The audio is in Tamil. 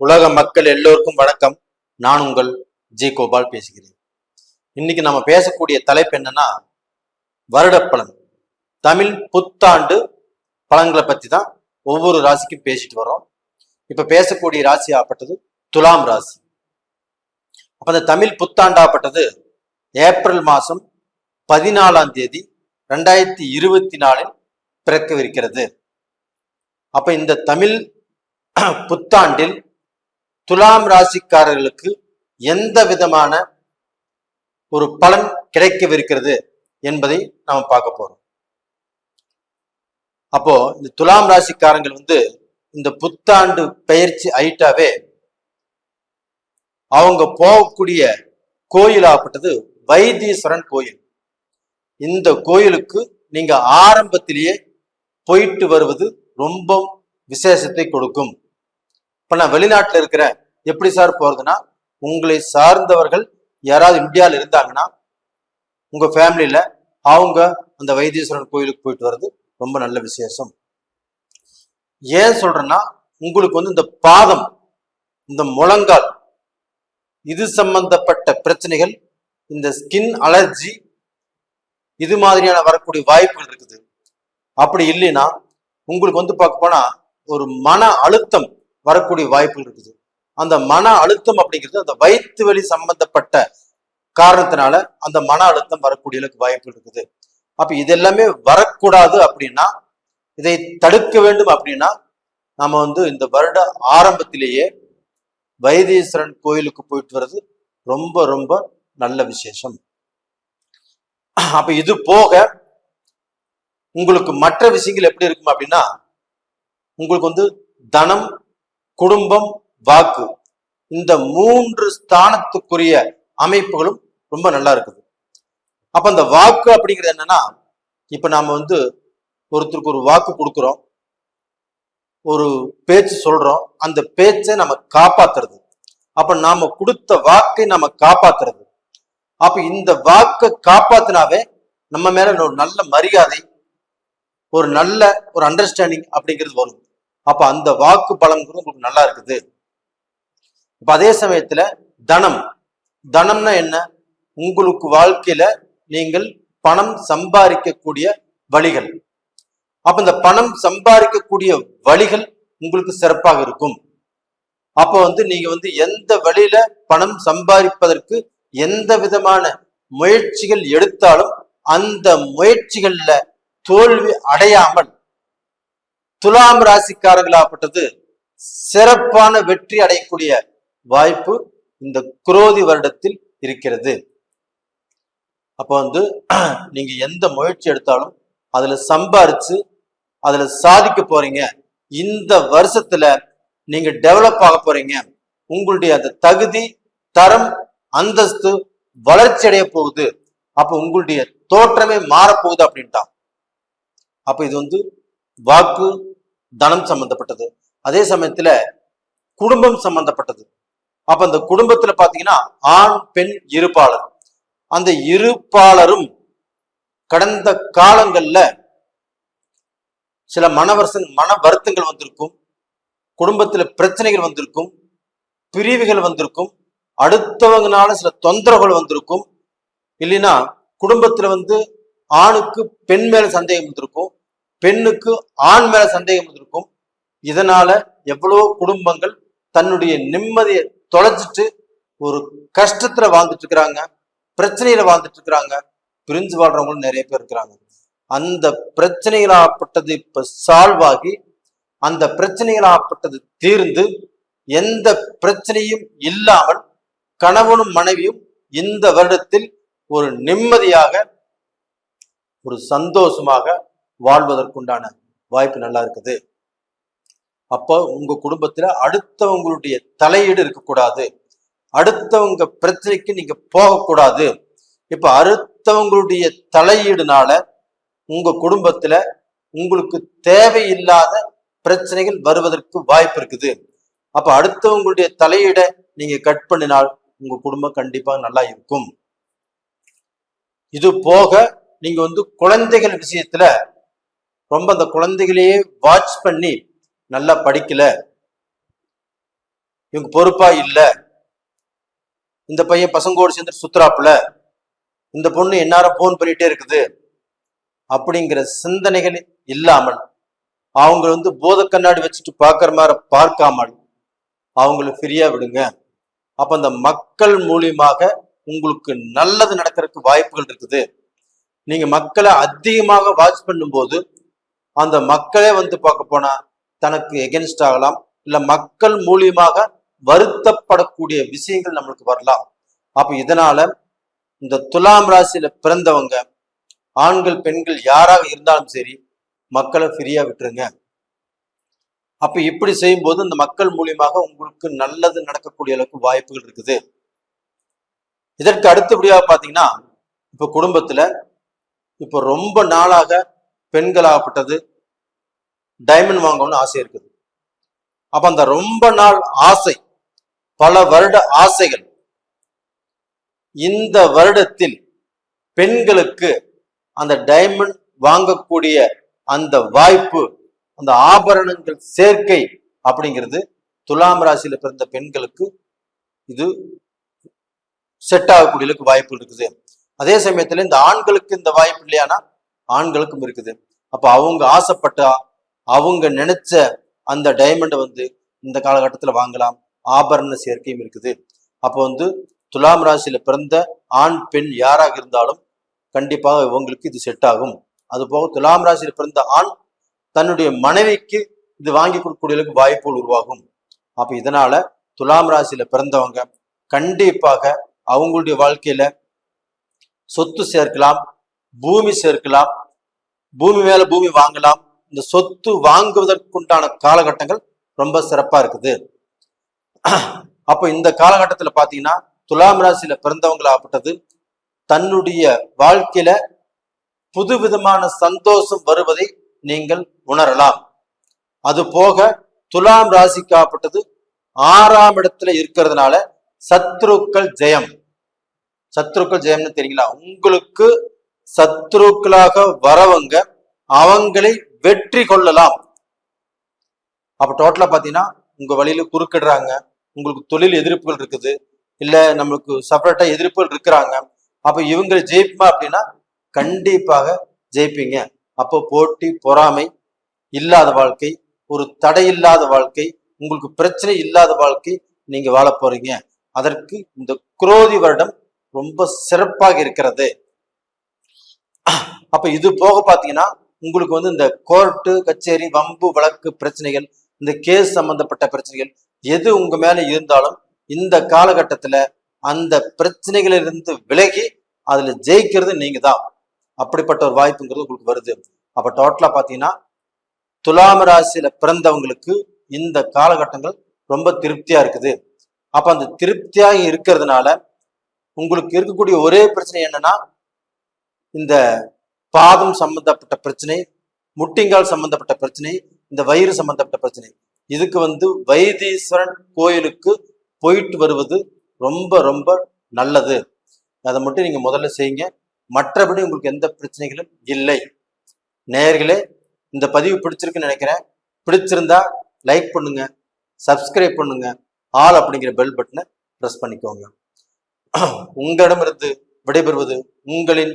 உலக மக்கள் எல்லோருக்கும் வணக்கம். நான் உங்கள் ஜி கோபால் பேசுகிறேன். இன்னைக்கு நம்ம பேசக்கூடிய தலைப்பு என்னன்னா வருடப்பழம் தமிழ் புத்தாண்டு பழங்களை பத்தி தான் ஒவ்வொரு ராசிக்கும் பேசிட்டு வரோம் இப்ப பேசக்கூடிய ராசி ஆப்பட்டது துலாம் ராசி. அப்ப அந்த தமிழ் புத்தாண்டாப்பட்டது ஏப்ரல் மாசம் பதினாலாம் தேதி ரெண்டாயிரத்தி இருபத்தி நாலில் பிறக்கவிருக்கிறது. அப்ப இந்த தமிழ் புத்தாண்டில் துலாம் ராசிக்காரர்களுக்கு எந்த விதமான ஒரு பலன் கிடைக்கவிருக்கிறது என்பதை நாம் பார்க்க போறோம். அப்போ இந்த துலாம் ராசிக்காரங்கள் வந்து இந்த புத்தாண்டு பயிற்சி ஐட்டாவே அவங்க போகக்கூடிய கோயில் ஆகப்பட்டது வைத்தீஸ்வரன் கோயில். இந்த கோயிலுக்கு நீங்க ஆரம்பத்திலேயே போயிட்டு வருவது ரொம்ப விசேஷத்தை கொடுக்கும். இப்போ நான் வெளிநாட்டில் இருக்கிறேன் எப்படி சார் போகிறதுனா உங்களை சார்ந்தவர்கள் யாராவது இந்தியாவில் இருந்தாங்கன்னா உங்கள் ஃபேமிலியில் அவங்க அந்த வைத்தீஸ்வரன் கோயிலுக்கு போயிட்டு வர்றது ரொம்ப நல்ல விசேஷம். ஏன் சொல்கிறேன்னா உங்களுக்கு வந்து இந்த பாதம் இந்த முழங்கால் இது சம்பந்தப்பட்ட பிரச்சனைகள் இந்த ஸ்கின் அலர்ஜி இது மாதிரியான வரக்கூடிய வாய்ப்புகள் இருக்குது. அப்படி இல்லைன்னா உங்களுக்கு வந்து பார்க்க போனா ஒரு மன அழுத்தம் வரக்கூடிய வாய்ப்புகள் இருக்குது. அந்த மன அழுத்தம் அப்படிங்கிறது அந்த வயிற்று வலி சம்பந்தப்பட்ட காரணத்தினால அந்த மன அழுத்தம் வரக்கூடிய அளவுக்கு வாய்ப்புகள் இருக்குது. அப்ப இது எல்லாமே வரக்கூடாது அப்படின்னா இதை தடுக்க வேண்டும் அப்படின்னா நம்ம வந்து இந்த வருட ஆரம்பத்திலேயே வைத்தீஸ்வரன் கோயிலுக்கு போயிட்டு வர்றது ரொம்ப ரொம்ப நல்ல விசேஷம். அப்ப இது போக உங்களுக்கு மற்ற விஷயங்கள் எப்படி இருக்கும் அப்படின்னா உங்களுக்கு வந்து தனம் குடும்பம் வாக்கு. இந்த மூன்று ஸ்தானத்துக்குரிய அமைப்புகளும் ரொம்ப நல்லா இருக்குது. அப்ப அந்த வாக்கு அப்படிங்கிறது என்னன்னா இப்ப நாம வந்து ஒருத்தருக்கு ஒரு வாக்கு கொடுக்குறோம் ஒரு பேச்சு சொல்றோம் அந்த பேச்சை நம்ம காப்பாத்துறது. அப்ப நாம கொடுத்த வாக்கை நம்ம காப்பாத்துறது. அப்ப இந்த வாக்கை காப்பாத்தினாவே நம்ம மேல ஒரு நல்ல மரியாதை ஒரு நல்ல ஒரு அண்டர்ஸ்டாண்டிங் அப்படிங்கிறது வரும். அப்ப அந்த வாக்கு பலன்களும் உங்களுக்கு நல்லா இருக்குது. இப்ப அதே சமயத்துல தனம். தனம்னா என்ன? உங்களுக்கு வாழ்க்கையில நீங்கள் பணம் சம்பாதிக்கக்கூடிய வழிகள். அப்ப இந்த பணம் சம்பாதிக்கக்கூடிய வழிகள் உங்களுக்கு சிறப்பாக இருக்கும். அப்ப வந்து நீங்க வந்து எந்த வழியில பணம் சம்பாதிப்பதற்கு எந்த விதமான முயற்சிகள் எடுத்தாலும் அந்த முயற்சிகள்ல தோல்வி அடையாமல் துலாம் ராசிக்காரர்களாகப்பட்டது சிறப்பான வெற்றி அடையக்கூடிய வாய்ப்பு இந்த குரோதி வருடத்தில் இருக்கிறது. அப்போ வந்து நீங்க எந்த முயற்சி எடுத்தாலும் அதுல சம்பாரிச்சு அதுல சாதிக்க போறீங்க. இந்த வருஷத்துல நீங்க டெவலப் ஆக போறீங்க. உங்களுடைய அந்த தகுதி தரம் அந்தஸ்து வளர்ச்சி அடைய போகுது. அப்ப உங்களுடைய தோற்றமே மாறப்போகுது அப்படின்ட்டான். அப்ப இது வந்து வாக்கு தனம் சம்பந்தப்பட்டது. அதே சமயத்துல குடும்பம் சம்பந்தப்பட்டது. அப்ப அந்த குடும்பத்துல பாத்தீங்கன்னா ஆண் பெண் இருப்பாளர். அந்த இருப்பாளரும் கடந்த காலங்கள்ல சில மன மன வருத்தங்கள் வந்திருக்கும். குடும்பத்துல பிரச்சனைகள் வந்திருக்கும். பிரிவுகள் வந்திருக்கும். அடுத்தவங்கனால சில தொந்தரவுகள் வந்திருக்கும். இல்லைன்னா குடும்பத்துல வந்து ஆணுக்கு பெண் மேல சந்தேகம் வந்திருக்கும். பெண்ணுக்கு ஆண் மேல சந்தேகம் இருந்திருக்கும் இதனால எவ்வளவு குடும்பங்கள் தன்னுடைய நிம்மதியை தொலைச்சிட்டு ஒரு கஷ்டத்துல வாழ்ந்துட்டு இருக்கிறாங்க. பிரச்சனையில வாழ்ந்துட்டு இருக்கிறாங்க. பிரிஞ்சு வாழ்றவங்களும் நிறைய பேர் இருக்கிறாங்க. அந்த பிரச்சனைகளாகப்பட்டது இப்ப சால்வ் ஆகி அந்த பிரச்சனைகளாகப்பட்டது தீர்ந்து எந்த பிரச்சனையும் இல்லாமல் கணவனும் மனைவியும் இந்த வருடத்தில் ஒரு நிம்மதியாக ஒரு சந்தோஷமாக வாழ்வதற்குண்டான வாய்ப்பு நல்லா இருக்குது. அப்போ உங்க குடும்பத்துல அடுத்தவங்களுடைய தலையீடு இருக்கக்கூடாது. அடுத்தவங்க பிரச்சனைக்கு நீங்க போகக்கூடாது. இப்ப அடுத்தவங்களுடைய தலையீடுனால உங்க குடும்பத்துல உங்களுக்கு தேவையில்லாத பிரச்சனைகள் வருவதற்கு வாய்ப்பு இருக்குது. அப்ப அடுத்தவங்களுடைய தலையீட நீங்க கட் பண்ணினால் உங்க குடும்பம் கண்டிப்பா நல்லா இருக்கும். இது போக நீங்க வந்து குழந்தைகள் விஷயத்துல ரொம்ப அந்த குழந்தைகளையே வாட்ச் பண்ணி நல்லா படிக்கல. இவங்க பொறுப்பா இல்லை. இந்த பையன் பசங்கோடு சேர்ந்து சுத்துறாப்புல. இந்த பொண்ணு எந்நேரம் போன் பண்ணிட்டே இருக்குது. அப்படிங்கிற சிந்தனைகள் இல்லாமல் அவங்க வந்து போத கண்ணாடி வச்சுட்டு பார்க்குற மாதிரி பார்க்காமல் அவங்கள ஃப்ரீயா விடுங்க. அப்ப அந்த மக்கள் மூலியமாக உங்களுக்கு நல்லது நடக்கிறதுக்கு வாய்ப்புகள் இருக்குது. நீங்க மக்களை அதிகமாக வாட்ச் பண்ணும்போது அந்த மக்களே வந்து பார்க்க போனா தனக்கு எகென்ஸ்ட் ஆகலாம் இல்ல மக்கள் மூலியமாக வருத்தப்படக்கூடிய விஷயங்கள் நம்மளுக்கு வரலாம். அப்ப இதனால இந்த துலாம் ராசியில பிறந்தவங்க ஆண்கள் பெண்கள் யாராக இருந்தாலும் சரி மக்களை ஃப்ரீயா விட்டுருங்க. அப்ப இப்படி செய்யும்போது இந்த மக்கள் மூலியமாக உங்களுக்கு நல்லது நடக்கக்கூடிய அளவுக்கு வாய்ப்புகள் இருக்குது. இதற்கு அடுத்தபடியாக பாத்தீங்கன்னா இப்ப குடும்பத்துல இப்ப ரொம்ப நாளாக பெண்களாகப்பட்டது. டைமண்ட் வாங்கணும்னு ஆசை இருக்குது. அப்ப அந்த ரொம்ப நாள் ஆசை பல வருட ஆசைகள் இந்த வருடத்தில் பெண்களுக்கு அந்த டைமண்ட் வாங்கக்கூடிய அந்த வாய்ப்பு அந்த ஆபரணங்கள் சேர்க்கை அப்படிங்கிறது துலாம் ராசியில பிறந்த பெண்களுக்கு இது செட் ஆகக்கூடியளுக்கு வாய்ப்பு இருக்குது. அதே சமயத்துல இந்த ஆண்களுக்கு இந்த வாய்ப்பு இல்லையானா ஆண்களுக்கும் இருக்குது. அப்போ அவங்க ஆசைப்பட்டா அவங்க நினைச்ச அந்த டைமண்டை வந்து இந்த காலகட்டத்துல வாங்கலாம். ஆபரண சேர்க்கையும் இருக்குது. அப்போ வந்து துலாம் ராசியில பிறந்த ஆண் பெண் யாராக இருந்தாலும் கண்டிப்பாக இவங்களுக்கு இது செட் ஆகும். அது போக துலாம் ராசியில பிறந்த ஆண் தன்னுடைய மனைவிக்கு இது வாங்கி கொடுக்கக்கூடிய அளவுக்கு வாய்ப்புகள் உருவாகும். அப்ப இதனால துலாம் ராசியில பிறந்தவங்க கண்டிப்பாக அவங்களுடைய வாழ்க்கையில சொத்து சேர்க்கலாம் பூமி சேர்க்கலாம் பூமி மேல பூமி வாங்கலாம். இந்த சொத்து வாங்குவதற்குண்டான காலகட்டங்கள் ரொம்ப சிறப்பா இருக்குது. அப்போ இந்த காலகட்டத்துல பாத்தீங்கன்னா துலாம் ராசியில பிறந்தவங்களாகப்பட்டது தன்னுடைய வாழ்க்கையில புதுவிதமான சந்தோஷம் வருவதை நீங்கள் உணரலாம். அது போக துலாம் ராசிக்காப்பட்டது ஆறாம் இடத்துல இருக்கிறதுனால சத்ருக்கள் ஜெயம். சத்ருக்கள் ஜெயம்னு தெரியுங்களா? உங்களுக்கு சத்ருக்களாக வரவங்க அவங்களை வெற்றி கொள்ளலாம். அப்ப டோட்டலா பாத்தீங்கன்னா உங்க வழியில குறுக்கிடுறாங்க. உங்களுக்கு தொழில் எதிர்ப்புகள் இருக்குது. இல்ல நம்மளுக்கு செப்பரேட்டா எதிர்ப்புகள் இருக்கிறாங்க. அப்ப இவங்களை ஜெயிப்பா அப்படின்னா கண்டிப்பாக ஜெயிப்பீங்க. அப்போ போட்டி பொறாமை இல்லாத வாழ்க்கை ஒரு தடை இல்லாத வாழ்க்கை உங்களுக்கு பிரச்சனை இல்லாத வாழ்க்கை நீங்க வாழ போறீங்க. அதற்கு இந்த குரோதி வருடம் ரொம்ப சிறப்பாக இருக்கிறது. அப்ப இது போக பாத்தீங்கன்னா உங்களுக்கு வந்து இந்த கோர்ட்டு கச்சேரி வம்பு வழக்கு பிரச்சனைகள் இந்த கேஸ் சம்பந்தப்பட்ட பிரச்சனைகள் எது உங்க மேல இருந்தாலும் இந்த காலகட்டத்துல அந்த பிரச்சனைகளிலிருந்து விலகி அதுல ஜெயிக்கிறது நீங்க தான் அப்படிப்பட்ட ஒரு வாய்ப்புங்கிறது உங்களுக்கு வருது. அப்ப டோட்டலா பாத்தீங்கன்னா துலாம ராசியில பிறந்தவங்களுக்கு இந்த காலகட்டங்கள் ரொம்ப திருப்தியா இருக்குது. அப்ப அந்த திருப்தியாக இருக்கிறதுனால உங்களுக்கு இருக்கக்கூடிய ஒரே பிரச்சனை என்னன்னா இந்த பாதம் சம்பந்தப்பட்ட பிரச்சனை முட்டிங்கால் சம்பந்தப்பட்ட பிரச்சனை இந்த வயிறு சம்பந்தப்பட்ட பிரச்சனை. இதுக்கு வந்து வைத்தீஸ்வரன் கோயிலுக்கு போயிட்டு வருவது ரொம்ப ரொம்ப நல்லது. அதை மட்டும் நீங்க முதல்ல செய்யுங்க. மற்றபடி உங்களுக்கு எந்த பிரச்சனைகளும் இல்லை. நேர்களே இந்த பதிவு பிடிச்சிருக்குன்னு நினைக்கிறேன். பிடிச்சிருந்தா லைக் பண்ணுங்க சப்ஸ்கிரைப் பண்ணுங்க ஆல் அப்படிங்கிற பெல் பட்டனை ப்ரெஸ் பண்ணிக்கோங்க. உங்களிடமிருந்து விடைபெறுவது உங்களின்